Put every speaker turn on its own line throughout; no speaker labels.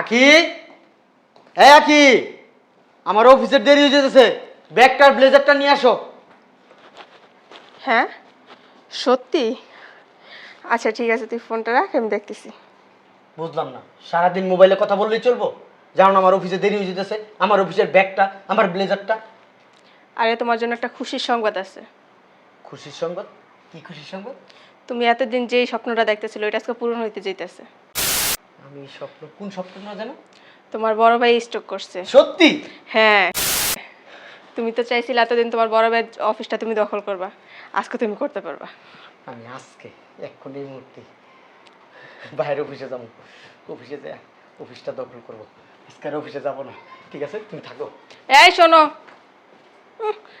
আখি হ্যাঁ আকি আমার অফিসের দেরি হয়ে যেতেছে। ব্যাগটার ব্লেজারটা নিয়ে আসো।
হ্যাঁ? সত্যি? আচ্ছা ঠিক আছে তুই ফোনটা রাখ আমি দেখতেছি।
বুঝলাম না। সারাদিন মোবাইলে কথা বললেই চলবো? জানো না আমার অফিসে দেরি হয়ে যেতেছে। আমার অফিসের ব্যাগটা আমার ব্লেজারটা।
আরে তোমার জন্য একটা খুশির সংবাদ আছে।
খুশির সংবাদ? কি খুশির সংবাদ?
তুমি এতদিন যেই স্বপ্নটা দেখতেছিল ওইটা আজকে পূরণ হইতে যেতেছে
আমি স্বপ্ন কোন স্বপ্ন না জানো?
তোমার বড় ভাই স্ট্রোক করছে।
সত্যি?
হ্যাঁ। তুমি তো চাইছিলে এতদিন তোমার বড় ভাইয়ের অফিসটা তুমি দখল করবা। আজকে তুমি করতে পারবা।
আমি আজকে এক্ষণ এই মুহূর্তে বাইরে অফিসে যাব। অফিসে যা অফিসটা দখল করব। আজকে আর অফিসে যাব না। ঠিক আছে? তুমি থাকো।
এই শোনো।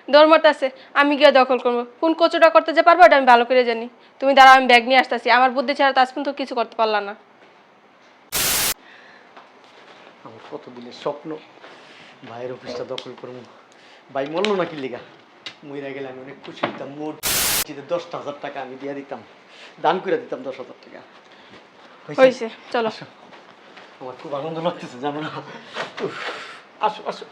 দরমত আছে আমি গিয়ে দখল করব। কোন কচুটা করতে যে পারব ওটা আমি ভালো করে জানি। তুমি দাঁড়াও আমি ব্যাগ নিয়ে আসতেছি। আমার বুদ্ধি ছাড়া তো আজ পর্যন্ত কিছু করতে পারলাম না।
আমার কত দিনের স্বপ্ন? ভাইয়ের অফিসটা দখল করব। ভাই মরলো নাকি লিগা? মইরা গেলে আমি অনেক খুশি হইতাম মোট দশটা হাজার টাকা আমি দিয়ে দিতাম। দান করে দিতাম দশ হাজার টাকা। হয়েছে?
চলো।
আসো। আমার খুব আনন্দ লাগতেছে জানো না? আসো আসো।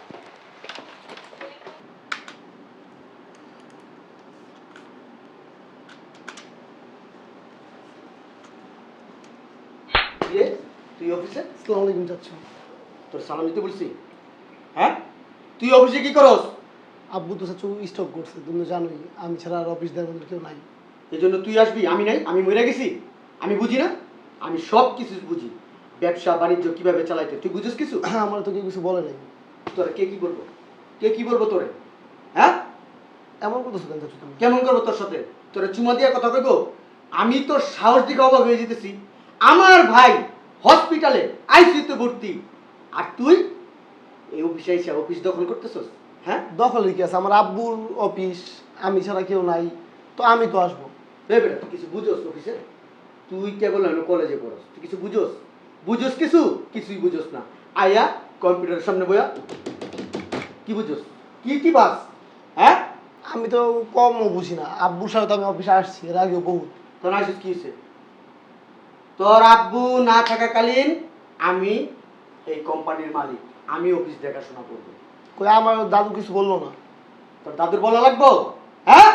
তুই অফিসে?
আসসালামু আলাইকুম চাচ্ছু
তোর সালাম দিতে বলছি। হ্যাঁ? তুই অফিসে কি করস?
আব্বু তো চাচ্ছু স্টক করছে তুমি তো জানোই আমি ছাড়া আর অফিস দেওয়ার কেউ নাই।
এই জন্য তুই আসবি আমি নাই আমি মরে গেছি। আমি বুঝি না? আমি সব কিছু বুঝি। ব্যবসা বাণিজ্য কীভাবে চালাইতে তুই বুঝিস কিছু?
হ্যাঁ আমার তো কেউ কিছু বলে নাই।
তোরা কে কি বলব কে কি বলব তোরে? হ্যাঁ?
এমন করতেছো কেন চাচ্ছু তুমি।
কেমন করব তোর সাথে? তোরা চুমা দিয়া কথা কইবো? আমি তোর সাহস দিকে অবাক হয়ে যেতেছি। আমার ভাই হসপিটালে আইসিইউতে ভর্তি। আর তুই এই অফিসে এসে অফিস দখল করতেছস? হ্যাঁ?
দখলে কি আছে আমার আব্বুর অফিস আমি ছাড়া কেউ নাই তো আমি তো আসব।
বেটা তুই কিছু বুঝোস অফিসে? তুই কেবল কলেজে পড়স তুই কিছু বুঝোস? বুঝোস কিছু? কিছুই বুঝোস না। আয়া কম্পিউটারের সামনে বইয়া। কি বুঝোস? কি কি বাস? হ্যাঁ?
আমি তো কমও বুঝি না আব্বুর সাথে তো আমি অফিসে আসছি এর আগেও বহুত।
তোর আসিস কি হয়েছে? তোর আব্বু না থাকাকালীন আমি এই কোম্পানির মালিক আমি অফিস দেখাশোনা করব।
কই আমার দাদু কিছু বলল না।
তোর দাদুর বলা লাগবো? হ্যাঁ?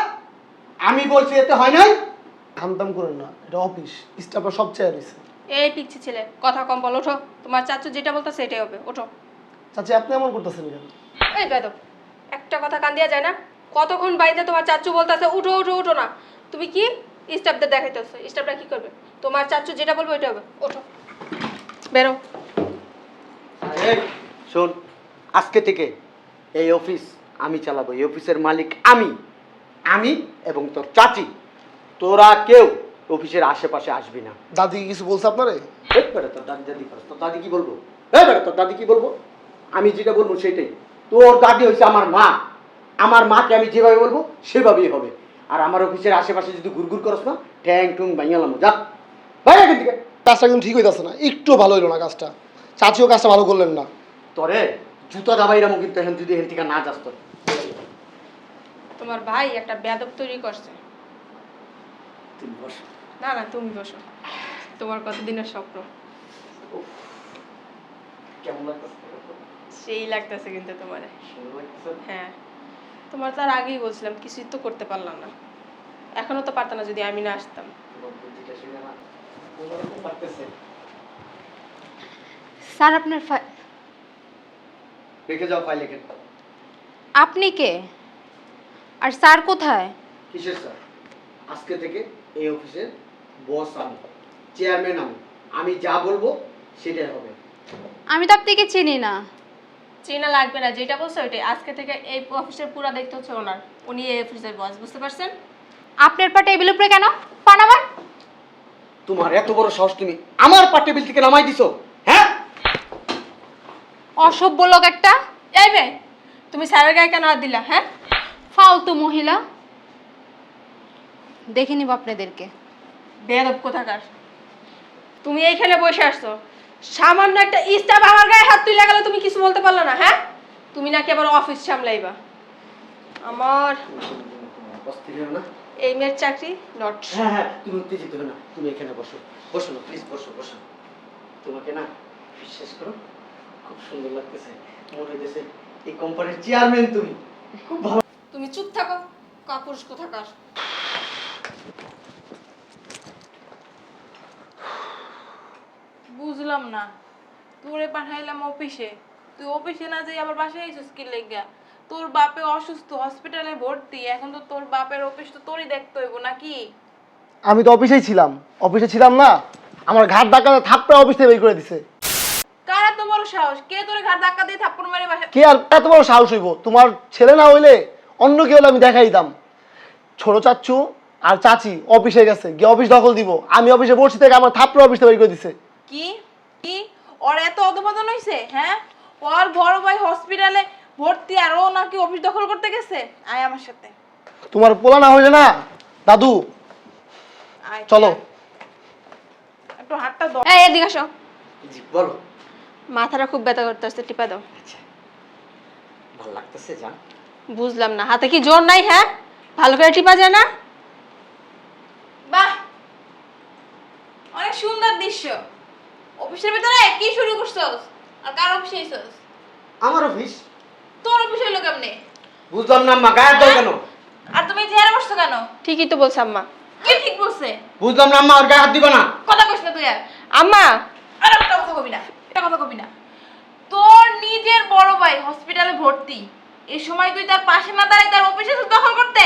আমি বলছি এতে হয় নাই?
হামতাম করেন না এটা অফিস স্টাফরা সব চেয়ার রয়েছে
এই পিচ্ছি ছেলে কথা কম বলো ওঠো। তোমার চাচু যেটা বলতো সেটাই হবে ওঠো।
চাচি আপনি এমন করতেছেন কেন?
এই বেদব একটা কথা কান দিয়া যায় না? কতক্ষণ বাড়িতে তোমার চাচু বলতেছে উঠো উঠো উঠো না। তুমি কি স্টাফদের দেখাইতেছো? স্টাফরা কি করবে? তোমার চাচু যেটা বলবে ওইটা হবে ওঠো। বেরো।
শোন আজকে থেকে এই অফিস আমি চালাবো এই অফিসের মালিক আমি। আমি এবং তোর চাচি। তোরা কেউ অফিসের আশেপাশে আসবি না।
দাদি কি কিছু বলছে আপনারে?
তোর দাদি দাদি করস তোর দাদি কি বলব? এই তোর দাদি কি বলব? আমি যেটা বলব সেটাই। তোর দাদি হচ্ছে আমার মা। আমার মাকে আমি যেভাবে বলব সেভাবেই হবে। আর আমার অফিসের আশেপাশে যদি ঘুরঘুর করস না ঠ্যাং টুং ভাঙালাম যা। বাইরে এখান থেকে।
কাজটা কিন্তু ঠিক হইতেছে না একটু ভালো হইল না কাজটা। চাচিও কাজটা ভালো করলেন না।
তোরে জুতা দাবাইরামো কিন্তু এখন যদি এখান থেকে না যাস তোর।
তোমার ভাই একটা বেদব তৈরি করছে।
তুই বস।
না না তুমি বসো। তোমার কতদিনের স্বপ্ন?
কেমন লাগতেছে?
সেই লাগতেছে কিন্তু তোমার। হ্যাঁ। তোমার তার আগেই বলছিলাম কিছুই তো করতে পারলাম না। এখনও তো পারতাম না যদি আমি না আসতাম।
তোমার বুদ্ধিটা শুনে না অন্যরকম লাগতেছে
স্যার আপনার ফা-
রেখে যাও ফাইল লেখে
আপনি কে? আর স্যার কোথায়?
কিসের স্যার? আজকে থেকে এই অফিসের বস আমি চেয়ারম্যান আমি। আমি যা বলব সেটাই হবে।
আমি তো আপনাকে চিনি না।
চেনা লাগবে না যেটা বলছো ওইটাই। আজকে থেকে এই অফিসের পুরো দায়িত্ব হচ্ছে ওনার। উনি এই অফিসের বস বুঝতে পারছেন?
আপনার পা টেবিল উপরে কেন? পান আমার
তোমার এত বড় সাহস তুমি আমার পা টেবিল থেকে নামাই দিছো?
অসভ্য লোক একটা।
এই মেয়ে তুমি স্যারের গায়ে কেন হাত দিলা হ্যাঁ?
ফালতু মহিলা। দেখে নিব আপনাদেরকে।
বেয়াদব কোথাকার। তুমি এইখানে বসে আসছো। সামান্য একটা স্টাফ আমার গায়ে হাত তুলে গেলে তুমি কিছু বলতে পারল না হ্যাঁ? তুমি নাকি আবার অফিস সামলাইবা। আমার এই মেয়ের চাকরি নট
হ্যাঁ হ্যাঁ তুমি উত্তেজিত না। তুমি এখানে বসো। বসো না প্লিজ বসো বসো। তোমাকে না বিশ্বাস করো খুব সুন্দর লাগতেছে। মনে হইতেছে এই কোম্পানির চেয়ারম্যান তুমি। খুব ভালো।
তুমি চুপ থাকো কাপুরুষ কোথাকার?
বুঝলাম না। তোরে পাঠাইলাম অফিসে। তুই অফিসে না যাই আবার বাসায় আইছিস কি লেগা? তোর বাপে অসুস্থ হসপিটালে ভর্তি। এখন তো তোর বাপের অফিস তো তোরই দেখতে হইব নাকি?
আমি তো অফিসেই ছিলাম। অফিসে ছিলাম না। আমার ঘাট ধাক্কা থাপড়া অফিস থেকে বের করে দিছে।
এত বড় সাহস? কে তোরে ধাক্কা দিয়ে থাপ্পড় মেরে বাসা
কে আর এত বড় সাহস হইব? তোমার ছেলে না হইলে অন্য কেউ হলে আমি দেখাই দিতাম। ছোট চাচ্চু আর চাচি অফিসে গেছে গিয়ে অফিস দখল দিব। আমি অফিসে বসে থেকে আমার থাপড়া অফিস বের করে দিছে।
কি? কি? ওর এত অধপতন হইছে? হ্যাঁ? ওর বড় ভাই হসপিটালে ভর্তি আর ও নাকি অফিস দখল করতে গেছে? আয় আমার সাথে।
তোমার পোলা না হইলে না? দাদু
আয়
চলো।
একটু হাতটা ধর।
এই এদিকে আসো।
জি বলো।
মাথাটা খুব ব্যথা করতে আসছে টিপা দাও।
আচ্ছা। ভালো লাগতেছে জান।
বুঝলাম না হাতে কি জোর নাই হ্যাঁ? ভালো করে টিপা যায় না?
বাহ! অনেক সুন্দর দৃশ্য। অফিসের ভিতরে কি শুরু করছস? আর কার অফিসে আইছস?
আমার অফিস।
তোর অফিস হইল কেমনে?
বুঝলাম না আম্মা গায়ের দাও কেন?
আর তুমি চেয়ারে বসছো কেন?
ঠিকই তো বলছে আম্মা।
কে ঠিক বলছে?
বুঝলাম না আম্মা ওর গায়ে হাত দিবা না।
কথা কইস না তুই আর।
আম্মা!
আর একটা কথা কবি না। এটা কথা কবি না। তোর নিজের বড় ভাই হসপিটালে ভর্তি এই সময় তুই তার পাশে না দাঁড়াই তার অফিসে দখল করতে?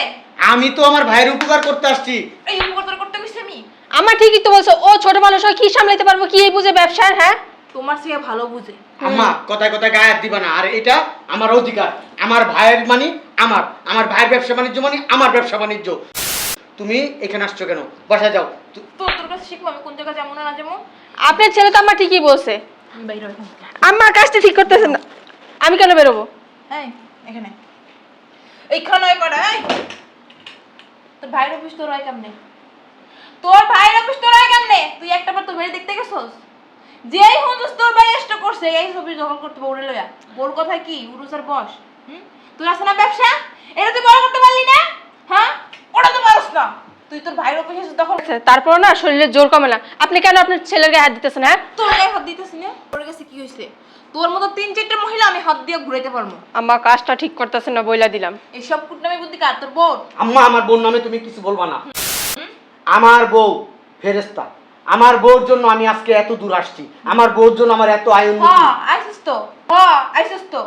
আমি তো আমার ভাইয়ের উপকার করতে আসছি।
এই উপকার তোর করতে গেছি আমি?
আম্মা ঠিকই তো বলছো ও ছোট মানুষ হয় কি সামলাইতে পারব কি এই বুঝে ব্যবসার হ্যাঁ?
তোমার সে ভালো বুঝে।
আম্মা কথায় কথায় গায়ে দিবা না আর এটা আমার অধিকার। আমার ভাইয়ের মানি আমার আমার ভাইয়ের ব্যবসা বাণিজ্য মানে আমার ব্যবসা বাণিজ্য। তুমি এখানে আসছো কেন? বাসায় যাও। তু-
তোর তোর কাছে শিখব আমি কোন জায়গায় যেমন না যেমন
আপনার ছেলে তো আমার ঠিকই বলছে।
বাইরে এখান
আম্মা কাজটা ঠিক করতেছেন না। আমি কেন বেরোবো?
এই এখানে। এইখানে ওই কটা এই। তোর ভাইয়ের অফিস তোর হয় কেমনে? তোর ভাইয়ের অফিস তোর হয় কেমনে? তুই একটা বার তোর ভাই দেখতে গেছস? যেই হুঁজুস তোর ভাই এসটা করছে। এই অফিস দখল করতে বোর কথা কি? উরুসার বস হুম? তুই আছে না ব্যবসা? এটা তুই বড় করতে পারলি না? হ্যাঁ? ওটা তো পারস না। তুই তোর ভাইয়ের অফিসে দখল
তারপর না শরীরের জোর কমে না। আপনি কেন আপনার ছেলের গায়ে হাত দিতেছেন হ্যাঁ?
তোর গায়ে হাত দিতেছি না? তোর কাছে কি হয়েছে? তোর মতো তিন চারটে মহিলা আমি হাত দিয়ে ঘুরাইতে পারব।
আম্মা কাজটা ঠিক করতেছেন না বইলা দিলাম।
কুটনামি বুদ্ধি কার? তোর বোন
আম্মা আমার বোন নামে তুমি কিছু বলবা না। আমার বউ ফেরেস্তা আমার বউর জন্য আমি আজকে এত দূর আসছি। আমার বউর জন্য আমার এত আয়ন
হ আইসিস তো। হ আইসিস তো।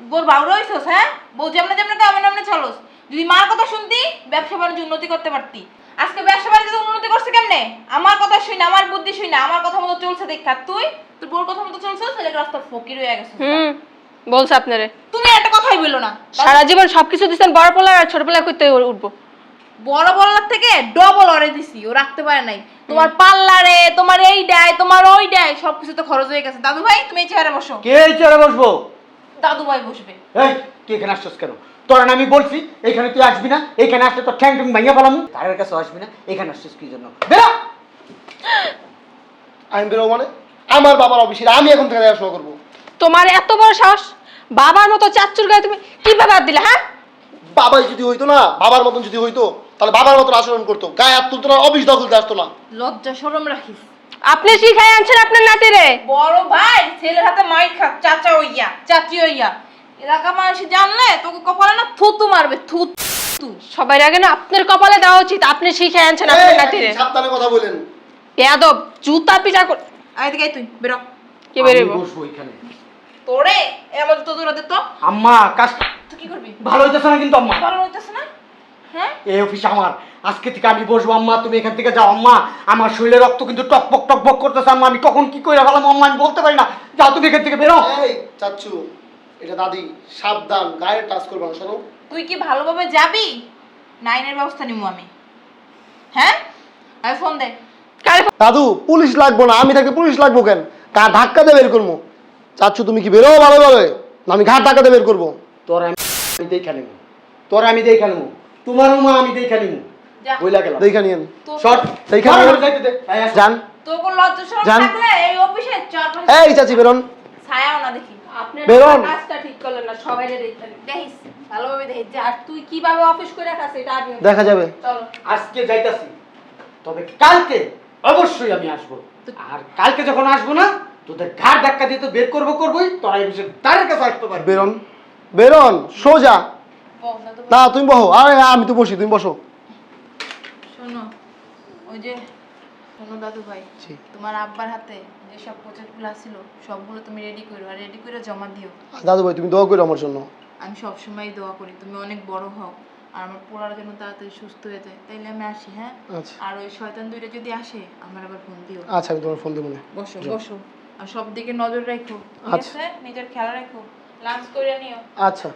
বোর বাউর হইছস হ্যাঁ? বউ যেমনে যেমনে কামে নামনে চলস। যদি মার কথা শুনতি ব্যবসা বাণিজ্য উন্নতি করতে পারতি। আজকে ব্যবসা বাণিজ্য উন্নতি করছে কেমনে? আমার কথা শুই না আমার বুদ্ধি শুই না আমার কথা মতো চলছে দেখা। তুই তোর বোর কথা মতো চলছে তাহলে রাস্তা ফকির হয়ে গেছে
হুম বলছে আপনারে।
তুমি একটা কথাই বলল না।
সারা জীবন সবকিছু দিচ্ছেন বড় পোলা আর ছোট পোলা করতে উঠবো।
বড় বলার থেকে ডবল অরে দিছি ও রাখতে পারে নাই। তোমার পার্লারে তোমার এই ডায় তোমার ওই ডায় সবকিছু তো খরচ হয়ে গেছে। দাদু ভাই তুমি এই চেয়ারে বসো।
কে এই চেয়ারে বসবো?
দাদু ভাই বসবে।
এই তুই এখানে আসছিস কেন? তোর আমি বলছি এখানে তুই আসবি না এখানে আসলে তোর ঠ্যাং ভাঙিয়ে পেলাম তারের কাছে আসবি না এখানে আসছিস কি জন্য? বেরো
আমি বেরোবো মানে? আমার বাবার অফিসে আমি এখন থেকে দেখাশোনা করব।
তোমার এত বড় সাহস? বাবার মতো চাচ্চুর গায়ে তুমি কীভাবে হাত দিলে হ্যাঁ?
বাবাই যদি হইতো না বাবার মতন যদি হইতো তাহলে বাবার মতন আচরণ করতো। গায়ে হাত তুলতো না অফিস দখলতে আসতো না।
লজ্জা শরম রাখিস।
আপনি শিখাই আনছেন আপনার নাতিরে?
বড় ভাই ছেলের হাতে মাইর খা চাচা হইয়া চাচি হইয়া। এলাকা মানুষ জানলে তোকে কপালে না থুতু মারবে থুতু।
সবাই আগে না আপনার কপালে দেওয়া উচিত আপনি শিখাই আনছেন আপনার নাতিরে।
সাবধানে কথা বলেন।
বেয়াদব জুতা পিটা কর
আয় দিকে তুই বেরো।
কি বেরোব
তোরে এমন তো দূরাতে তো।
আম্মা কাজ
তুই কি করবি?
ভালো হইতেছে না কিন্তু আম্মা।
ভালো হইতেছে না?
এই অফিস আমার। আজকে থেকে আমি বসবো আম্মা তুমি এখান থেকে যাও আম্মা। আমার শরীরে রক্ত কিন্তু টকবক টকবক করতেছে আম্মা। আমি কখন কি করে ফেলাম আম্মা আমি বলতে পারি না। যাও তুমি এখান থেকে বেরো।
এই চাচ্ছু এটা দাদি সাবধান গায়ে টাচ করব না শোনো।
তুই কি ভালোভাবে যাবি? নাইনের ব্যবস্থা নিবো আমি। হ্যাঁ? আমি ফোন দে।
কারে
দাদু পুলিশ লাগবো না আমি তাকে পুলিশ লাগবো কেন? কার ধাক্কা দিয়ে বের করব চাচ্ছু তুমি কি বেরো ভালোভাবে? না আমি ঘাট ধাক্কা দিয়ে বের করব।
তোর আমি আমি দেখে নেব। তোর আমি দেখে নেব। তোমারও মা আমি দেখে
যা।
বইলা গেলাম।
দেখে নিয়েন
তোর
শর্ট।
এইখানে যান।
তোর কোন লজ্জা শরম থাকলে এই অফিসে চার
এই চাচি বেরোন।
ছায়াও না দেখি।
আপনার কাজটা ঠিক করলেন না সবাই দেখতেন
দেখিস ভালোভাবে দেখিস।
আর তুই কীভাবে অফিস করে রাখাস এটা আগে
দেখা যাবে।
চলো।
আজকে যাইতাছি। তবে কালকে অবশ্যই আমি আসব। আর কালকে যখন আসব না তোদের ঘাড় ধাক্কা দিয়ে তো বের করব করবোই তোরা এই বিষয়ে তারের কাছে আসতে পারবি।
বেরোন। বেরোন সোজা। না তুমি বসো। আরে আমি তো বসি তুমি বসো।
শোনো ওই যে শোনো দাদু ভাই তোমার আব্বার হাতে যে সব প্রজেক্টগুলো ছিল সবগুলো তুমি রেডি করো আর রেডি করে জমা দিও।
দাদু ভাই তুমি দোয়া করো আমার জন্য।
আমি সবসময় দোয়া করি তুমি অনেক বড় হও আর আমার পোড়ার জন্য তাড়াতাড়ি সুস্থ হয়ে যায়। তাইলে আমি আসি হ্যাঁ?
আচ্ছা।
আর ওই শয়তান দুইটা যদি আসে আমার আবার ফোন দিও।
আচ্ছা আমি তোমার ফোন দেবো না।
বসো বসো। আর সব দিকে নজর রাখো ঠিক
আচ্ছা।
আছে? নিজের খেয়াল রাখো। লাঞ্চ করে নিও।
আচ্ছা।